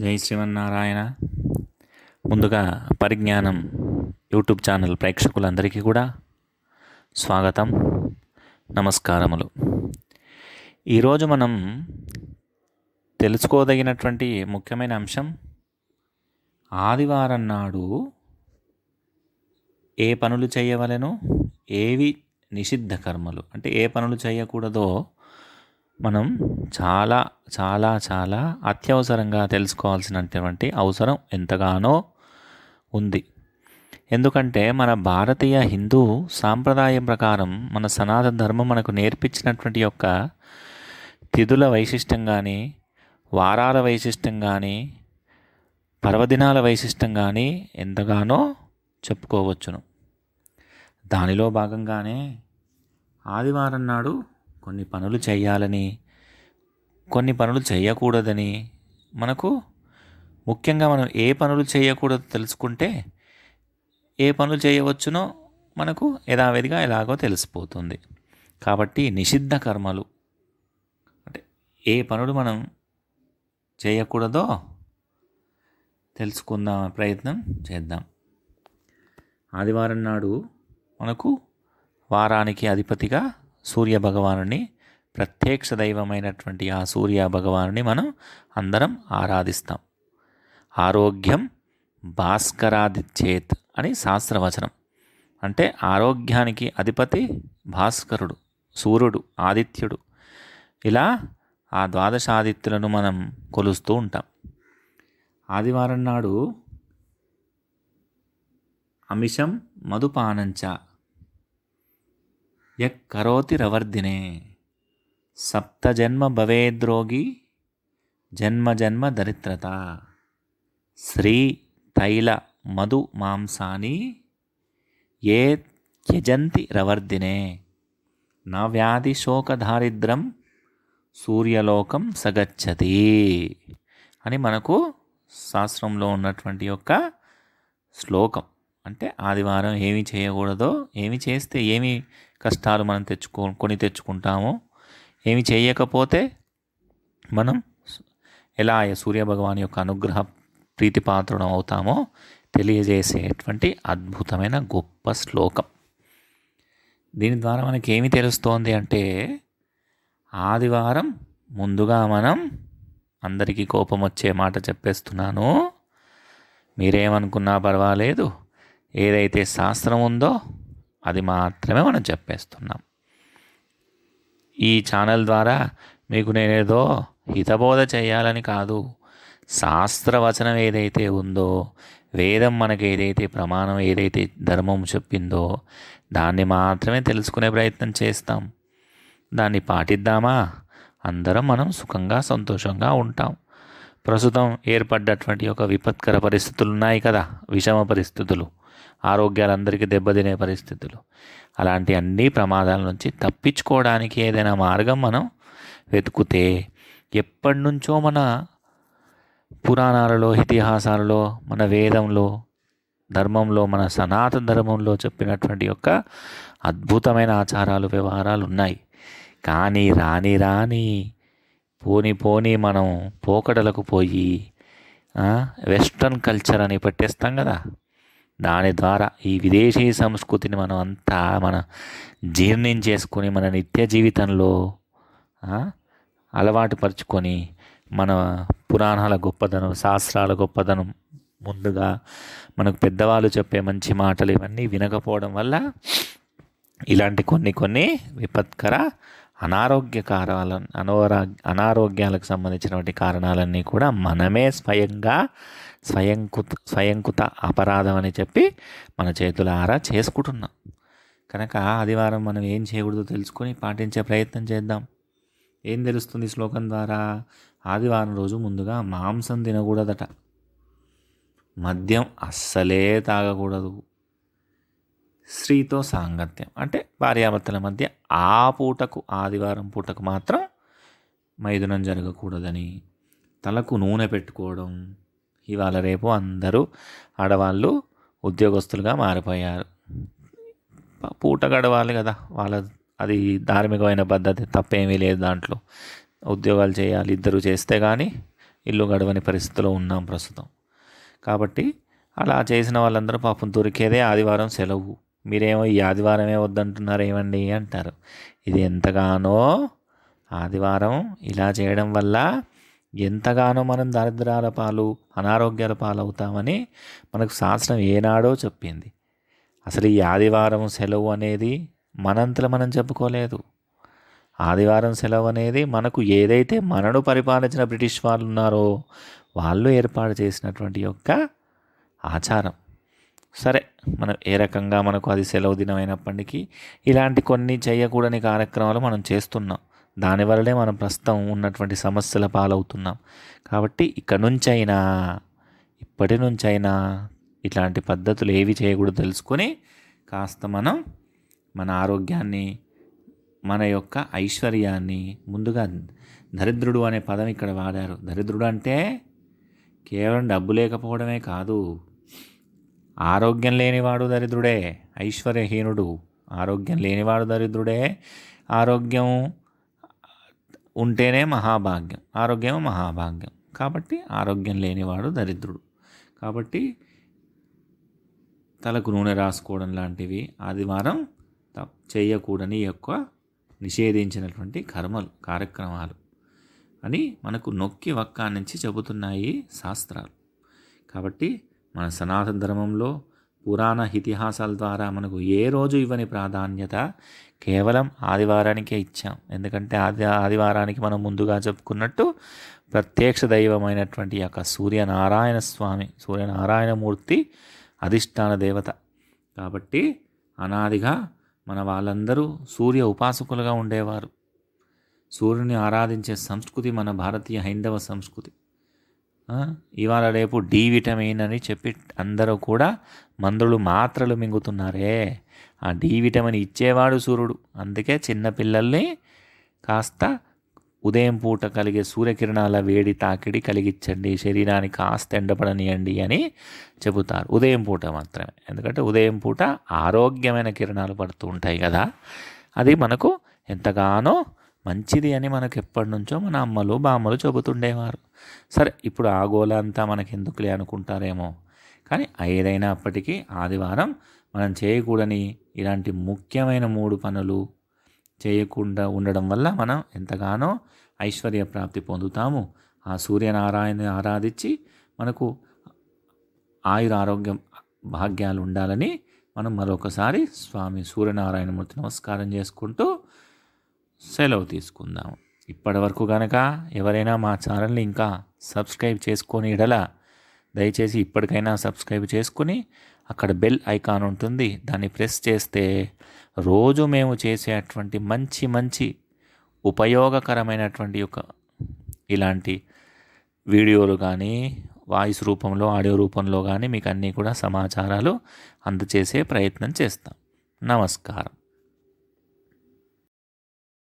జై శ్రీమన్నారాయణ. ముందుగా పరిజ్ఞానం యూట్యూబ్ ఛానల్ ప్రేక్షకులందరికీ కూడా స్వాగతం నమస్కారములు. ఈరోజు మనం తెలుసుకోదగినటువంటి ముఖ్యమైన అంశం ఆదివారం నాడు ఏ పనులు చేయవలెను ఏవి నిషిద్ధ కర్మలు. అంటే ఏ పనులు చేయకూడదో మనం చాలా చాలా చాలా అత్యవసరంగా తెలుసుకోవాల్సినటువంటి అవసరం ఎంతగానో ఉంది. ఎందుకంటే మన భారతీయ హిందూ సాంప్రదాయం ప్రకారం మన సనాతన ధర్మం మనకు నేర్పించినటువంటి యొక్క తిథుల వైశిష్టం కానీ వారాల వైశిష్టం కానీ పర్వదినాల వైశిష్టం కానీ ఎంతగానో చెప్పుకోవచ్చును. దానిలో భాగంగానే ఆదివారం నాడు కొన్ని పనులు చేయాలని కొన్ని పనులు చేయకూడదని మనకు ముఖ్యంగా మనం ఏ పనులు చేయకూడదో తెలుసుకుంటే ఏ పనులు చేయవచ్చునో మనకు యథావిధిగా ఎలాగో తెలిసిపోతుంది. కాబట్టి నిషిద్ధ కర్మలు అంటే ఏ పనులు మనం చేయకూడదో తెలుసుకుందాం ప్రయత్నం చేద్దాం. ఆదివారం నాడు మనకు వారానికి అధిపతిగా సూర్య భగవానుని ప్రత్యక్ష దైవమైనటువంటి ఆ సూర్య భగవానుని మనం అందరం ఆరాధిస్తాం. ఆరోగ్యం భాస్కరాదిచ్చేత్ అని శాస్త్రవచనం. అంటే ఆరోగ్యానికి అధిపతి భాస్కరుడు సూర్యుడు ఆదిత్యుడు. ఇలా ఆ ద్వాదశాదిత్యులను మనం కొలుస్తూ ఉంటాం. ఆదివారం నాడు అమిషం మధుపానంచ యక్ కరోతి రవర్ధినే సప్తజన్మ భవేద్రోగి జన్మ జన్మ దరిద్రత. శ్రీ తైల మధు మాంసాని ఏ త్యజంతి రవర్ధినే. నా వ్యాధి శోకదారిద్రం సూర్యలోకం సగచ్చతి అని మనకు శాస్త్రంలో ఉన్నటువంటి యొక్క శ్లోకం. అంటే ఆదివారం ఏమి చేయకూడదో ఏమి చేస్తే ఏమి కష్టాలు మనం తెచ్చుకో కొని తెచ్చుకుంటామో ఏమి చేయకపోతే మనం ఎలా సూర్యభగవాన్ యొక్క అనుగ్రహ ప్రీతిపాత్రుడం అవుతామో తెలియజేసేటువంటి అద్భుతమైన గొప్ప శ్లోకం. దీని ద్వారా మనకి ఏమి తెలుస్తోంది అంటే ఆదివారం ముందుగా మనం అందరికీ కోపం వచ్చే మాట చెప్పేస్తున్నాను. మీరేమనుకున్నా పర్వాలేదు. ఏదైతే శాస్త్రం ఉందో అది మాత్రమే మనం చెప్పేస్తున్నాం. ఈ ఛానల్ ద్వారా మీకు నేనేదో హితబోధ చేయాలని కాదు శాస్త్రవచనం ఏదైతే ఉందో వేదం మనకి ఏదైతే ప్రమాణం ఏదైతే ధర్మం చెప్పిందో దాన్ని మాత్రమే తెలుసుకునే ప్రయత్నం చేస్తాం. దాన్ని పాటిద్దామా? అందరం మనం సుఖంగా సంతోషంగా ఉంటాం. ప్రస్తుతం ఏర్పడ్డటువంటి ఒక విపత్కర పరిస్థితులు ఉన్నాయి కదా విషమ పరిస్థితులు. ఆరోగ్యాలందరికీ దెబ్బతినే పరిస్థితులు. అలాంటి అన్ని ప్రమాదాల నుంచి తప్పించుకోవడానికి ఏదైనా మార్గం మనం వెతుకుతే ఎప్పటి నుంచో మన పురాణాలలో ఇతిహాసాలలో మన వేదంలో ధర్మంలో మన సనాతన ధర్మంలో చెప్పినటువంటి యొక్క అద్భుతమైన ఆచారాలు వ్యవహారాలు ఉన్నాయి. కానీ రాని రాని పోని పోని మనం పోకడలకు పోయి వెస్ట్రన్ కల్చర్ అని పెట్టేస్తాం కదా. దాని ద్వారా ఈ విదేశీ సంస్కృతిని మనం అంతా మన జీర్ణం చేసుకొని మన నిత్య జీవితంలో అలవాటు పరుచుకొని మన పురాణాల గొప్పదనం శాస్త్రాల గొప్పదనం ముందుగా మనకు పెద్దవాళ్ళు చెప్పే మంచి మాటలు ఇవన్నీ వినకపోవడం వల్ల ఇలాంటి కొన్ని కొన్ని విపత్కర అనారోగ్య కారాల అనోరా అనారోగ్యాలకు సంబంధించినటువంటి కారణాలన్నీ కూడా మనమే స్వయంగా స్వయంకృత స్వయంకృత అపరాధం అని చెప్పి మన చేతుల ఆరా చేసుకుంటున్నాం. కనుక ఆదివారం మనం ఏం చేయకూడదో తెలుసుకొని పాటించే ప్రయత్నం చేద్దాం. ఏం తెలుస్తుంది శ్లోకం ద్వారా? ఆదివారం రోజు ముందుగా మాంసం తినకూడదట. మద్యం అస్సలే తాగకూడదు. స్త్రీతో సాంగత్యం. అంటే భార్యాభర్తల మధ్య ఆ పూటకు ఆదివారం పూటకు మాత్రం మైదునం జరగకూడదని తలకు నూనె పెట్టుకోవడం. ఇవాళ రేపు అందరూ ఆడవాళ్ళు ఉద్యోగస్తులుగా మారిపోయారు. పూట గడవాలి కదా. వాళ్ళ అది ధార్మికమైన పద్ధతి తప్పేమీ లేదు దాంట్లో. ఉద్యోగాలు చేయాలి ఇద్దరు చేస్తే కానీ ఇల్లు గడవని పరిస్థితిలో ఉన్నాం ప్రస్తుతం. కాబట్టి అలా చేసిన వాళ్ళందరూ పాపం దొరికేదే ఆదివారం సెలవు. మీరేమో ఈ ఆదివారమే వద్దంటున్నారు ఏమండి అంటారు. ఇది ఎంతగానో ఆదివారం ఇలా చేయడం వల్ల ఎంతగానో మనం దరిద్రాల పాలు అనారోగ్యాల పాలవుతామని మనకు శాస్త్రం ఏనాడో చెప్పింది. అసలు ఈ ఆదివారం సెలవు అనేది మనంతలో మనం చెప్పుకోలేదు. ఆదివారం సెలవు అనేది మనకు ఏదైతే మనను పరిపాలించిన బ్రిటిష్ వాళ్ళు ఉన్నారో వాళ్ళు ఏర్పాటు చేసినటువంటి యొక్క ఆచారం. సరే మనం ఏ రకంగా మనకు అది సెలవు దినమైనప్పటికీ ఇలాంటి కొన్ని చేయకూడని కార్యక్రమాలు మనం చేస్తున్నాం. దానివల్లనే మనం ప్రస్తుతం ఉన్నటువంటి సమస్యల పాలవుతున్నాం. కాబట్టి ఇక్కడ నుంచైనా ఇప్పటి నుంచైనా ఇట్లాంటి పద్ధతులు ఏవి చేయకూడదు తెలుసుకొని కాస్త మనం మన ఆరోగ్యాన్ని మన యొక్క ఐశ్వర్యాన్ని ముందుగా దరిద్రుడు అనే పదం ఇక్కడ వాడారు. దరిద్రుడు అంటే కేవలం డబ్బు లేకపోవడమే కాదు. ఆరోగ్యం లేనివాడు దరిద్రుడే ఐశ్వర్యహీనుడు. ఆరోగ్యం లేనివాడు దరిద్రుడే ఆరోగ్యం ఉంటేనే మహాభాగ్యం. ఆరోగ్యం మహాభాగ్యం. కాబట్టి ఆరోగ్యం లేనివాడు దరిద్రుడు. కాబట్టి తలకు నూనె రాసుకోవడం లాంటివి ఆదివారం చేయకూడని యొక్క నిషేధించినటువంటి కర్మలు కార్యక్రమాలు అని మనకు నొక్కి వక్కా నుంచి చెబుతున్నాయి శాస్త్రాలు. కాబట్టి మన సనాతన ధర్మంలో పురాణ ఇతిహాసాల ద్వారా మనకు ఏ రోజు ఇవ్వని ప్రాధాన్యత కేవలం ఆదివారానికే ఇచ్చాం. ఎందుకంటే ఆది ఆదివారానికి మనం ముందుగా చెప్పుకున్నట్టు ప్రత్యక్ష దైవమైనటువంటి యొక్క సూర్యనారాయణ స్వామి సూర్యనారాయణమూర్తి అధిష్టాన దేవత. కాబట్టి అనాదిగా మన వాళ్ళందరూ సూర్య ఉపాసకులుగా ఉండేవారు. సూర్యుని ఆరాధించే సంస్కృతి మన భారతీయ హైందవ సంస్కృతి. ఇవాళ రేపు డి విటమిన్ అని చెప్పి అందరూ కూడా మందులు మాత్రలు మింగుతున్నారే. ఆ డి విటమిన్ ఇచ్చేవాడు సూర్యుడు. అందుకే చిన్నపిల్లల్ని కాస్త ఉదయం పూట కలిగే సూర్యకిరణాల వేడి తాకిడి కలిగించండి శరీరానికి కాస్త ఎండపడనియండి అని చెబుతారు. ఉదయం పూట మాత్రమే. ఎందుకంటే ఉదయం పూట ఆరోగ్యమైన కిరణాలు పడుతూ ఉంటాయి కదా. అది మనకు ఎంతగానో మంచిది అని మనకు ఎప్పటి నుంచో మన అమ్మలు బామ్మలు చెబుతుండేవారు. సరే ఇప్పుడు ఆ గోల అంతా మనకి ఎందుకులే అనుకుంటారేమో. కానీ ఏదైనా అప్పటికీ ఆదివారం మనం చేయకూడని ఇలాంటి ముఖ్యమైన మూడు పనులు చేయకుండా ఉండడం వల్ల మనం ఎంతగానో ఐశ్వర్య ప్రాప్తి పొందుతాము. ఆ సూర్యనారాయణ ఆరాధించి మనకు ఆయుర ఆరోగ్యం భాగ్యాలు ఉండాలని మనం మరొకసారి స్వామి సూర్యనారాయణమూర్తి నమస్కారం చేసుకుంటూ సెలవు తీసుకుందాం. ఇప్పటి వరకు కనుక ఎవరైనా మా ఛానల్ని ఇంకా సబ్స్క్రైబ్ చేసుకొని ఇడల దయచేసి ఇప్పటికైనా సబ్స్క్రైబ్ చేసుకుని అక్కడ బెల్ ఐకాన్ ఉంటుంది. దాన్ని ప్రెస్ చేస్తే రోజు మేము చేసేటువంటి మంచి మంచి ఉపయోగకరమైనటువంటి ఒక ఇలాంటి వీడియోలు కానీ వాయిస్ రూపంలో ఆడియో రూపంలో కానీ మీకు అన్నీ కూడా సమాచారాలు అందచేసే ప్రయత్నం చేస్తాం. నమస్కారం.